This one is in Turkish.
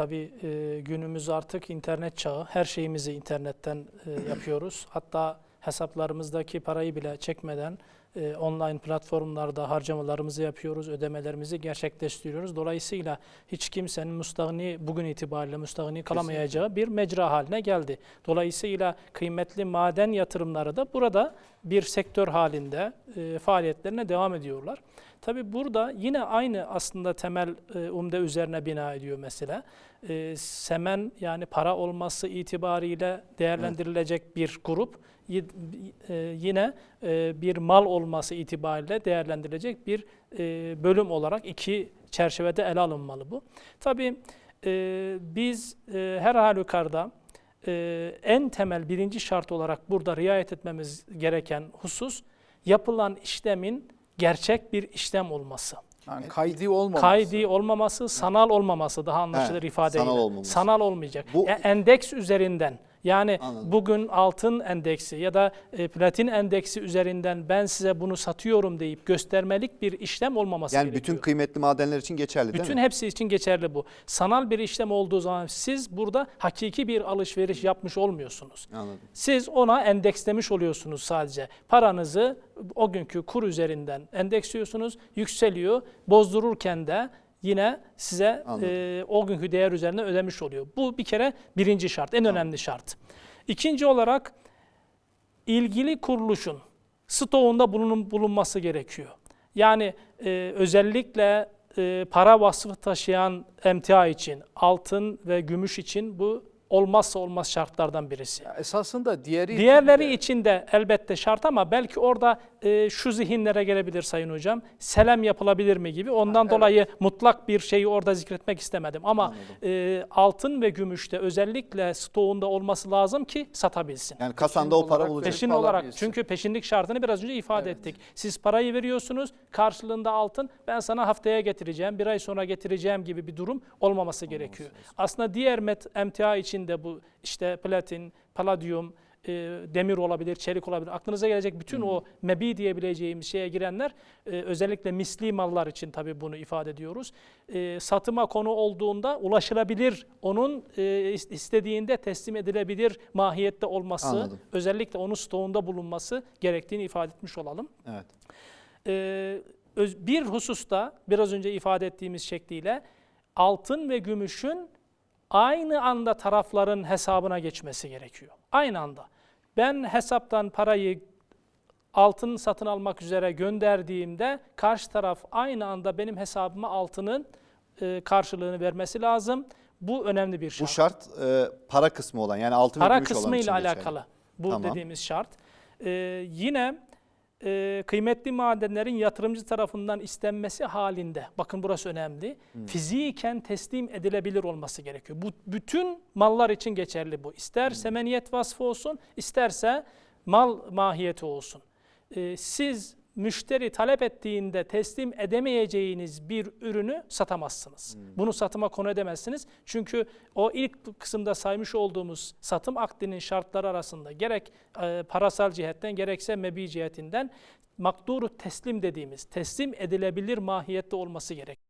tabii e, günümüz artık internet çağı. Her şeyimizi internetten e, yapıyoruz. Hatta hesaplarımızdaki parayı bile çekmeden e, online platformlarda harcamalarımızı yapıyoruz, ödemelerimizi gerçekleştiriyoruz. Dolayısıyla hiç kimsenin müstahni bugün itibariyle müstahni kalamayacağı bir mecra haline geldi. Dolayısıyla kıymetli maden yatırımları da burada bir sektör halinde e, faaliyetlerine devam ediyorlar. Tabi burada yine aynı aslında temel e, umde üzerine bina ediyor mesela. E, semen yani para olması itibariyle değerlendirilecek bir grup y- e, yine e, bir mal olması itibariyle değerlendirilecek bir e, bölüm olarak iki çerçevede ele alınmalı bu. Tabii e, biz e, her halükarda e, en temel birinci şart olarak burada riayet etmemiz gereken husus yapılan işlemin gerçek bir işlem olması. Yani kaydi olmaması. Kaydi olmaması, sanal olmaması daha anlaşılır He, ifadeyle. sanal olmaması. Sanal olmayacak. Bu- Ya endeks üzerinden yani Anladım. bugün altın endeksi ya da e, platin endeksi üzerinden ben size bunu satıyorum deyip göstermelik bir işlem olmaması Yani gerekiyor. bütün kıymetli madenler için geçerli değil Bütün mi? hepsi için geçerli bu. Sanal bir işlem olduğu zaman siz burada hakiki bir alışveriş yapmış olmuyorsunuz. Anladım. Siz ona endekslemiş oluyorsunuz sadece. Paranızı o günkü kur üzerinden endeksliyorsunuz, yükseliyor. Bozdururken de yine size Anladım. e, o günkü değer üzerine ödemiş oluyor. Bu bir kere birinci şart, en önemli şart. İkinci olarak ilgili kuruluşun stoğunda bulunun, bulunması gerekiyor. Yani e, özellikle e, para vasfı taşıyan emtia için, altın ve gümüş için bu olmazsa olmaz şartlardan birisi. Ya esasında diğeri Diğerleri için de- için de elbette şart ama belki orada e, şu zihinlere gelebilir Sayın Hocam. Selam yapılabilir mi gibi. Ondan evet. dolayı mutlak bir şeyi orada zikretmek istemedim. Ama e, altın ve gümüşte özellikle stoğunda olması lazım ki satabilsin. Yani kasanda o para olacak. Peşin olarak birisi. çünkü peşinlik şartını biraz önce ifade ettik. Siz parayı veriyorsunuz karşılığında altın ben sana haftaya getireceğim bir ay sonra getireceğim gibi bir durum olmaması gerekiyor. Aslında diğer met, emtia için de bu işte platin, paladyum, e, demir olabilir, çelik olabilir. Aklınıza gelecek bütün o mebi diyebileceğimiz şeye girenler e, özellikle misli mallar için tabii bunu ifade ediyoruz. E, satıma konu olduğunda ulaşılabilir, onun e, is- istediğinde teslim edilebilir mahiyette olması, Anladım. özellikle onun stoğunda bulunması gerektiğini ifade etmiş olalım. Evet. Ee, öz- bir hususta biraz önce ifade ettiğimiz şekliyle altın ve gümüşün aynı anda tarafların hesabına geçmesi gerekiyor. Aynı anda. Ben hesaptan parayı altın satın almak üzere gönderdiğimde karşı taraf aynı anda benim hesabıma altının e, karşılığını vermesi lazım. Bu önemli bir şart. Bu şart e, para kısmı olan yani altın ve Para gümüş olan kısmı ile geçerli. alakalı bu Tamam. dediğimiz şart. Ee, yine e, kıymetli madenlerin yatırımcı tarafından istenmesi halinde, bakın burası önemli, Hmm. fiziken teslim edilebilir olması gerekiyor. Bu bütün mallar için geçerli bu. İster Hmm. semeniyet vasfı olsun, isterse mal mahiyeti olsun. Ee, siz müşteri talep ettiğinde teslim edemeyeceğiniz bir ürünü satamazsınız. Bunu satıma konu edemezsiniz. Çünkü o ilk kısımda saymış olduğumuz satım akdinin şartları arasında gerek e, parasal cihetten gerekse mebi cihetinden makduru teslim dediğimiz teslim edilebilir mahiyette olması gerek.